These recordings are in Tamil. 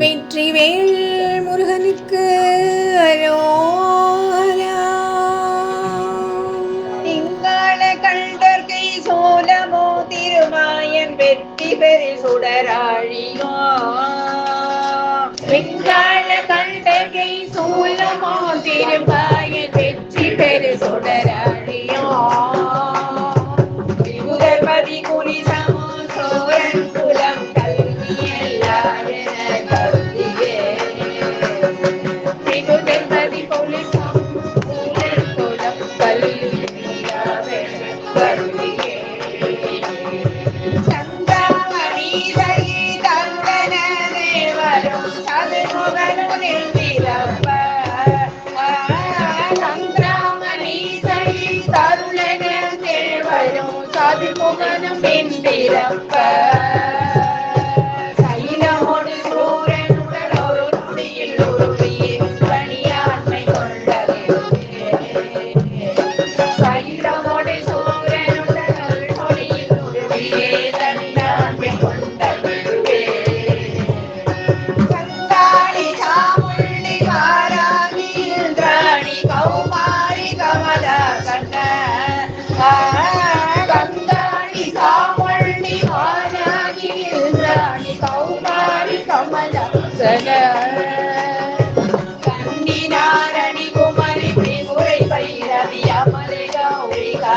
வெற்றிவேல் முருகனுக்கு அரோரா. திங்கள கண்டர்கை சோலமோ திருமாயன் வெற்றி பெரு சுடராழியோ திங்கள கண்டர்கை சோலமோ திருமாயன் வெற்றி பெரு சுடராழி சதுமுகனுனில் பிறப்ப. சந்திராமணீதரி தருளன தேவரும் சதுமுகனும் பின் பிறப்ப. சைலமொடு சூரனுடன் ஒரு நொடியில் உருவியின் பணியாண்மை கொண்டவே சைலமொடு சூரனுடன் ஒரு நொடியில் உருவியே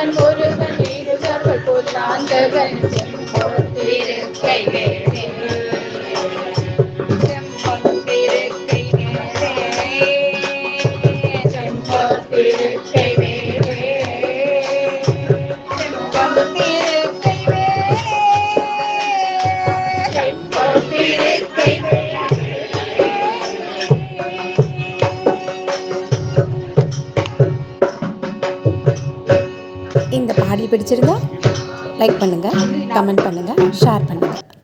ஒருவன் முகன் முருகன் இருதர்கள் கை வேறு இந்த பாடல் பிடிச்சிருந்தா லைக் பண்ணுங்கள் கமெண்ட் பண்ணுங்கள் ஷேர் பண்ணுங்கள்